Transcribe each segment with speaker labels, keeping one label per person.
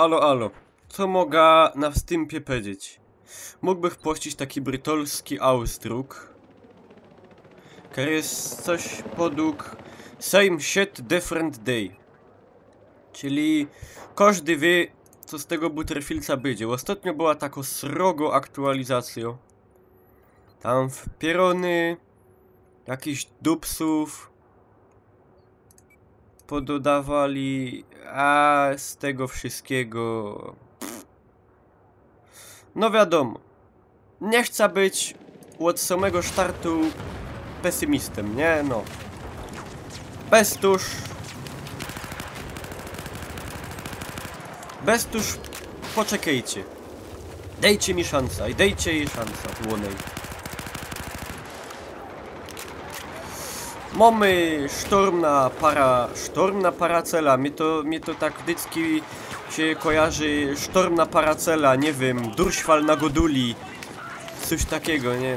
Speaker 1: Alo, alo. Co mogę na wstępie powiedzieć? Mógłbym pościć taki brytolski ausdruk, który jest coś podług same shit different day. Czyli każdy wie, co z tego Butterfieldsa będzie. Ostatnio była taka srogo aktualizacja. Tam w pierony, jakichś dupsów pododawali, a z tego wszystkiego... No wiadomo, nie chcę być od samego startu pesymistą, nie? No. Bez tuż... Bez tuż poczekajcie. Dejcie mi szansa i dejcie jej szansa, dłonej. Mamy sztormna para, sztormna paracela, mnie to, mnie to tak dycki się kojarzy, sztormna paracela, nie wiem, durszwal na goduli, coś takiego, nie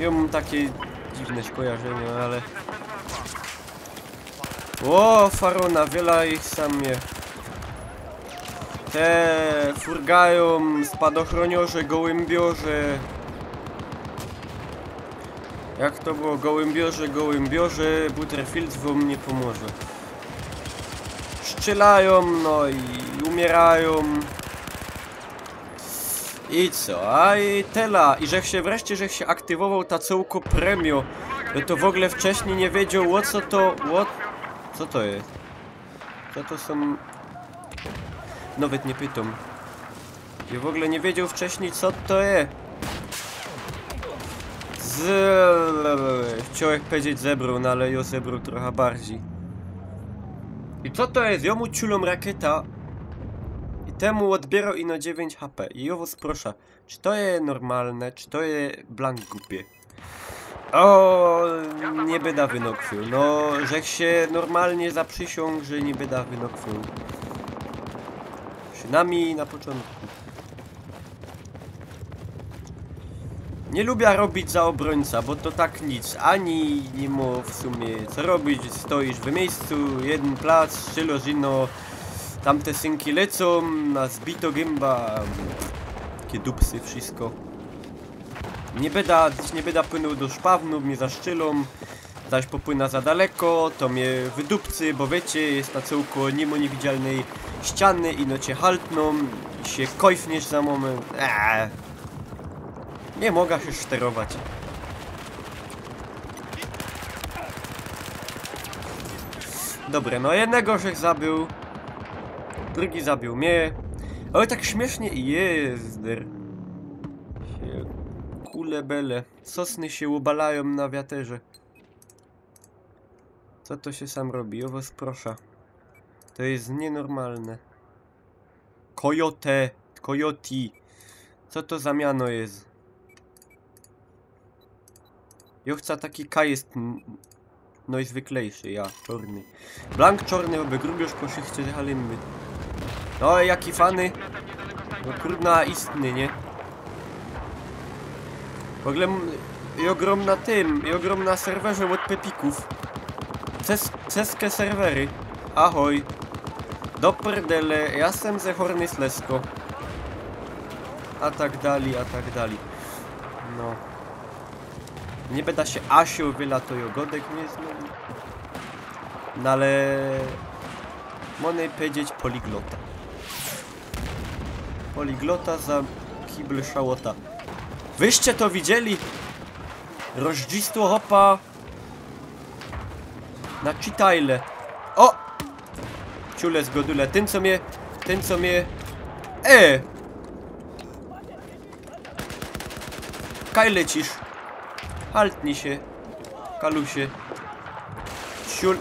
Speaker 1: Ja mam takie dziwne skojarzenie, ale... O, farona, wiele ich sam mnie. Te furgają, spadochroniorze, gołębiorze. Jak to było? Gołębiorze, gołębiorze, Butterfield wam nie pomoże. Strzelają, no i umierają. I co? A i tela. I że się wreszcie, że się aktywował ta cełko premio. Ja to w ogóle wcześniej nie wiedział, o co to... What? Co to jest? Co to są... Nawet nie pytam. Ja w ogóle nie wiedział wcześniej, co to jest. Chciałem powiedzieć zebrą, no ale jo zebrą trochę bardziej. I co to jest? Jomu ciulą rakieta i temu odbierał ino 9 HP. I jowo proszę, czy to jest normalne, czy to jest blank głupie? O, nie byda wynokwił. No, że się normalnie zaprzysiąg, że nie byda wynokwił. Przynajmniej na początku. Nie lubię robić za obrońca, bo to tak nic. Ani nie ma w sumie co robić. Stoisz w miejscu, jeden plac, strzelasz ino. Tamte synki lecą, na zbito gęba. Takie dupsy, wszystko. Nie beda, nie beda płynął do szpawnu, mnie zaszczylą. Zaś popłyna za daleko, to mnie wydupcy, bo wiecie, jest na cełku nimo niewidzialnej ściany i no cię haltną się kojfniesz za moment. Eee. Nie mogę się sterować. Dobre, no jednego żech zabił. Drugi zabił mnie. Ale tak śmiesznie jest. Się kule bele. Sosny się ubalają na wiaterze. Co to się sam robi? O was proszę. To jest nienormalne. Coyote. Coyote. Co to za miano jest? Chcę taki K jest najzwyklejszy, ja, czarny. Blank czarny, oby grubioż po szychcie halimy. No, jaki fany. No kurna istny, nie? W ogóle i ogrom na tym, i ogrom na serwerze od pepików. Ces, ceskie serwery. Ahoj. Doperdele, ja jestem ze Horny Slesko. A tak dali, a tak dali. No. Nie będę się Asiu wylatują, godek nie znowu. No ale... Można powiedzieć poliglota. Poliglota za kibel szałota. Wyście to widzieli? Rożdzistwo hopa na czytajle. O! Ciule z godule. Ten co mnie... Ten co mnie... E! Kaj lecisz. Haltnij się. Kalusie. Ciul...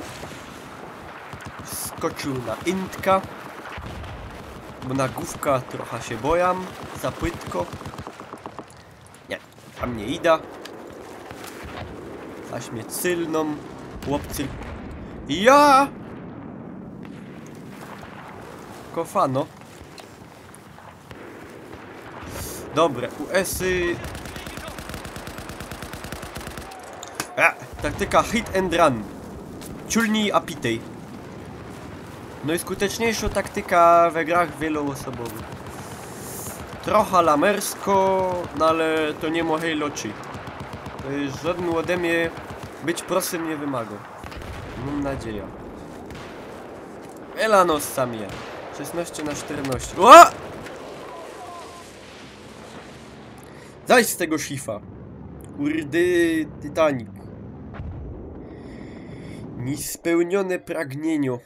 Speaker 1: Skoczył na intka. Bo na główka trochę się bojam. Za płytko. Nie, tam nie ida. Zaś mnie cylną. Chłopcy. Ja! Kofano. Dobre, US-y... A, taktyka hit and run. Ciulnij apitej. Najskuteczniejsza taktyka we grach wieloosobowych. Trochę lamersko, no ale to nie mo Halo 3. To jest żaden ode mnie być prosym nie wymaga. Mam nadzieję. Elanos sam ja. 16 na 14. O! Zajdź z tego szifa. Urdy Titanic. Niespełnione pragnieniu.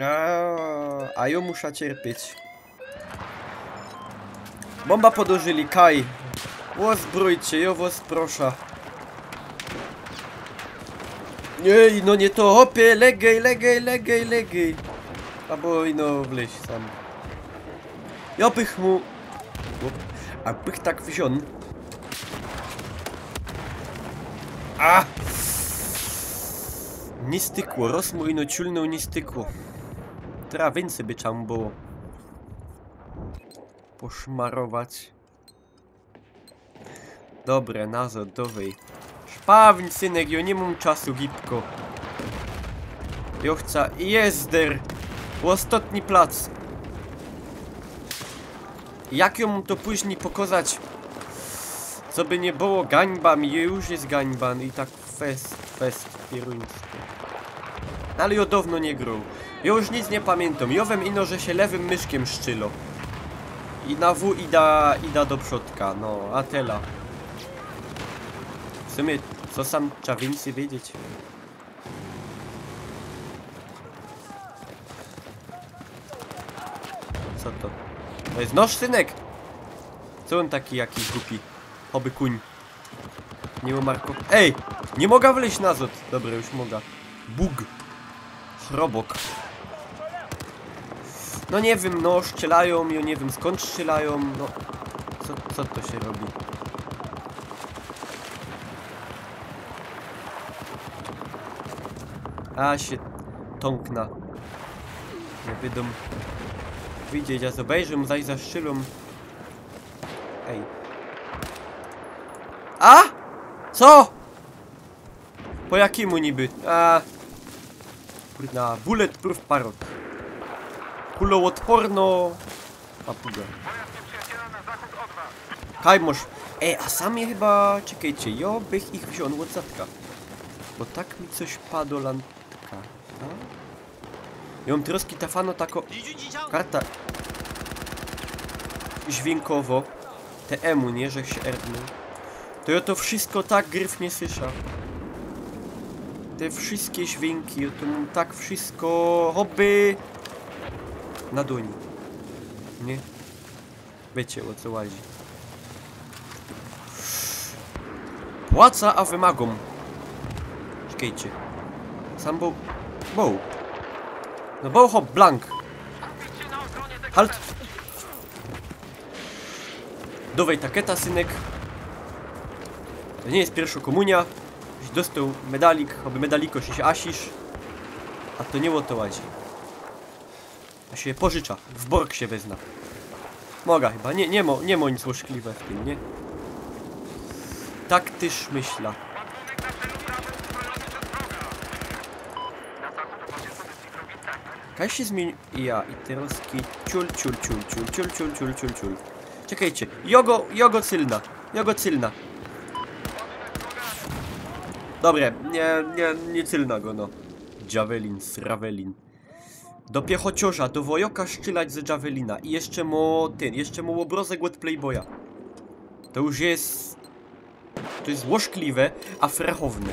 Speaker 1: A, a ja muszę cierpieć. Bomba podłożyli, Kaj. O, zbrójcie, ja was proszę. Nie, no nie to, hopie, legej, legej, legej, legej. Albo ino wleź sam. Ja bych mu... A bych tak wziął. A! Nie stykło, mu ino ciulnął, nie stykło. Teraz więcej by trzeba było. Poszmarować. Dobre, nazad, dowej. Szpawń, synek, ja nie mam czasu, gipko. Ja chcę jezder. Ostatni plac. Jak ją to później pokazać? Co by nie było gańba, już jest gańba i tak fest, fest pieruński. Ale ja dawno nie grał. Ja już nic nie pamiętam. Ja wiem ino, że się lewym myszkiem szczylo. I na W ida, ida do przodka, no, a tela. W sumie, co sam więcej wiedzieć. Co to? To jest noż, synek! Co on taki jakiś głupi? Oby kuń. Nie ma Marko... Ej! Nie mogę wleźć nazad! Dobra, już mogę. Bug. Chrobok. No nie wiem, no strzelają, ja nie wiem skąd strzelają, no... Co, co to się robi? A się tąkna. Nie będą widzieć, ja obejrzę, zaś zaszczylą. Ej. A? Co? Po jakiemu niby? A. Na bulletproof parrot. Kuloodporno. Papuga. Kajmosz. Ej, a sami chyba... Czekajcie, ja bych ich wziął od zatka. Bo tak mi coś padło lantka. A? Ja mam troski tafano tako... Karta... Dźwiękowo. Te emu, nie? Że się erdnął. To ja to wszystko tak gryf nie słysza. Te wszystkie dźwięki, to tak wszystko... Hobby... Na dłoni. Nie? Wiecie o co łazi. Płaca, a wymagom. Czekajcie. Sam był... Bow. No bow hop, blank. Halt. Dowej taketa, synek. To nie jest pierwsza komunia. Dostał medalik, aby medaliko się asisz. A to nie o to. A się pożycza. W borg się wezna. Moga chyba. Nie, nie, mo, nie ma nic łożkliwe w tym, nie? Tak tyż myśla. Kaj się zmieni... Ja i teroski... Ciul, ciul, ciul, ciul, ciul, ciul, ciul, ciul, ciul. Czekajcie. Jogo, jogo cylna. Jogo cylna. Dobre, nie, nie, nie cylna go, no. Javelin, Sravelin. Do piechociorza, do wojoka szczylać z Javelina. I jeszcze mo ten, jeszcze mo obrozek od Playboya. To już jest... To jest łożkliwe, a frechowne.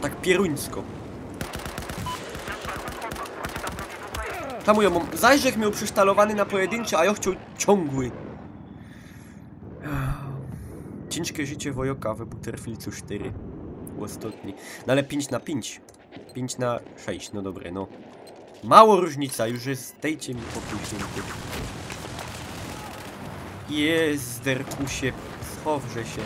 Speaker 1: Tak pieruńsko. Tam ja mam... Zajrzek miał przysztalowany na pojedynczy, a ja chciał ciągły. Ciężkie życie wojoka w Butterfieldu 4. Ostatni. No ale 5 na 5. 5 na 6, no dobre, no. Mało różnica, już jest, dejcie mi pokój święty. Jezderkusie, schowrze się.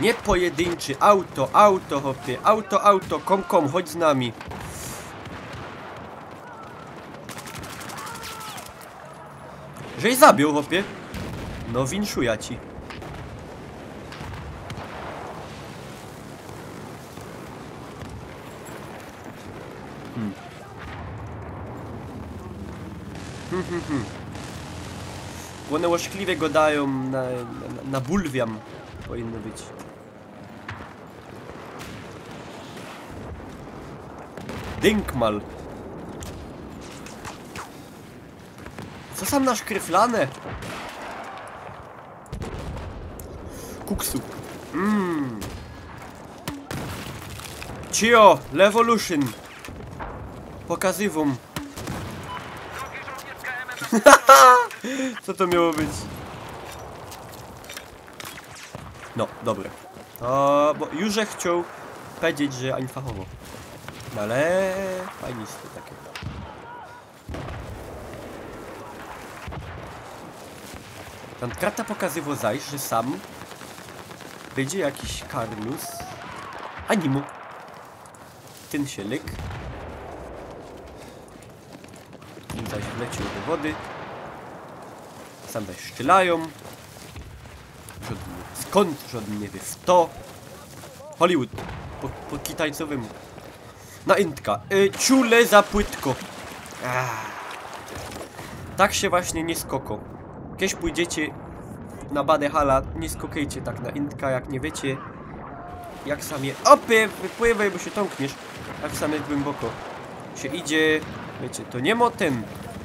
Speaker 1: Nie pojedynczy, auto, auto, hopie, auto, auto, kom, kom, chodź z nami. Żeś zabił, hopie. No winszuja ci. Hmm. Hmm. One łośkliwie go dają na, na, na bulwiam powinno być. Dynkmal. Co sam nasz kryflane? Kuksu. Mmm. Cio, Levolution. Pokazywum. Co to miało być? No, dobre. O, bo już chciał powiedzieć, że ani fachowo. No ale fajnie jest to takie. Tam karta pokazywał zaś, że sam będzie jakiś Karlus Animu. Ten się lyk. Wleciał do wody. Sam zaś szczylają. Skąd żaden nie wie w to. Hollywood. Po, po kitajcowemu. Na intka. Y, ciule za płytko. Tak się właśnie nie skoko. Kiedyś pójdziecie na Badehala, nie skokajcie tak na intka, jak nie wiecie jak sam je... Opie, wypływaj, bo się tąkniesz. Jak sam jest głęboko. Się idzie... Wiecie, to nie mo ten.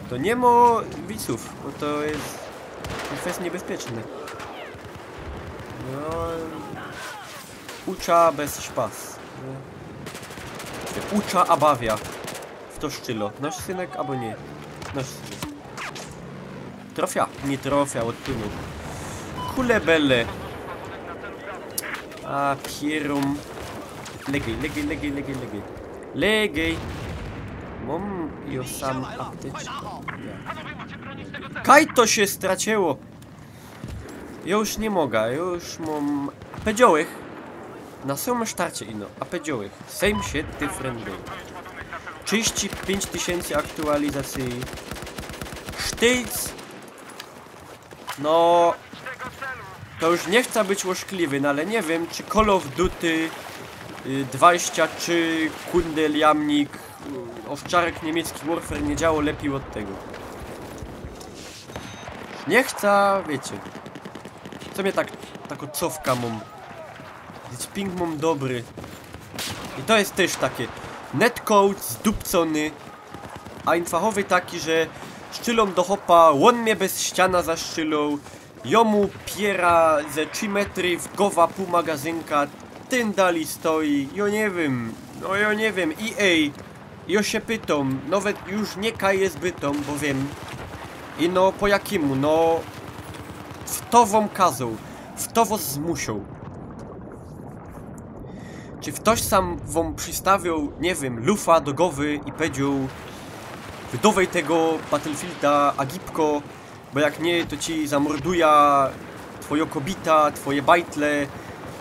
Speaker 1: To nie mo widzów, bo to jest... To niebezpieczne. No... Ucza bez szpas. Ucza, a bawia. W to szczylo. Nasz synek, albo nie. Nasz synek. Trofia. Nie trofia, odpłynął. Kulebele. A, pierum. Legej, legej, legej, legej, legej. Legej. Mam ją sam. Kaj to się straciło. Ja już nie mogę, już mam pedziołych. Na samym starcie ino, a pedziołych. Same shit, different day. 35 tysięcy aktualizacji. Sztyc. No, to już nie chcę być łożkliwy, no ale nie wiem, czy Call of Duty y, 20 czy Kundel Jamnik y, Owczarek niemiecki Warfare nie działo lepiej od tego. Nie chcę, wiecie. Co mnie tak, tak cofka mam. Więc ping mam dobry. I to jest też takie netcode zdupcony, a infachowy taki, że szczylą do hopa, on mnie bez ściana zaszczylą, Jomu piera ze 3 metry w gowa pół magazynka, ten dali stoi, jo nie wiem, no jo nie wiem, EA, jo się pytam, nawet już nie kaję zbytom, bo wiem. I no po jakiemu, no w to wam kazał, w to was zmusił. Czy ktoś sam wam przystawił, nie wiem, lufa do głowy i powiedział Wydawaj tego Battlefielda agipko, bo jak nie, to ci zamorduja twoja kobita, twoje bajtle,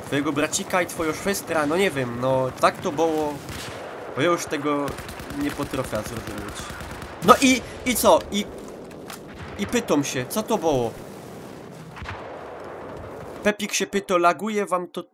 Speaker 1: twojego bracika i twoja szwestra, no nie wiem, no tak to było, bo ja już tego nie potrafię zrozumieć. No i, i co? I, i pytam się, co to było? Pepik się pyta, laguje wam to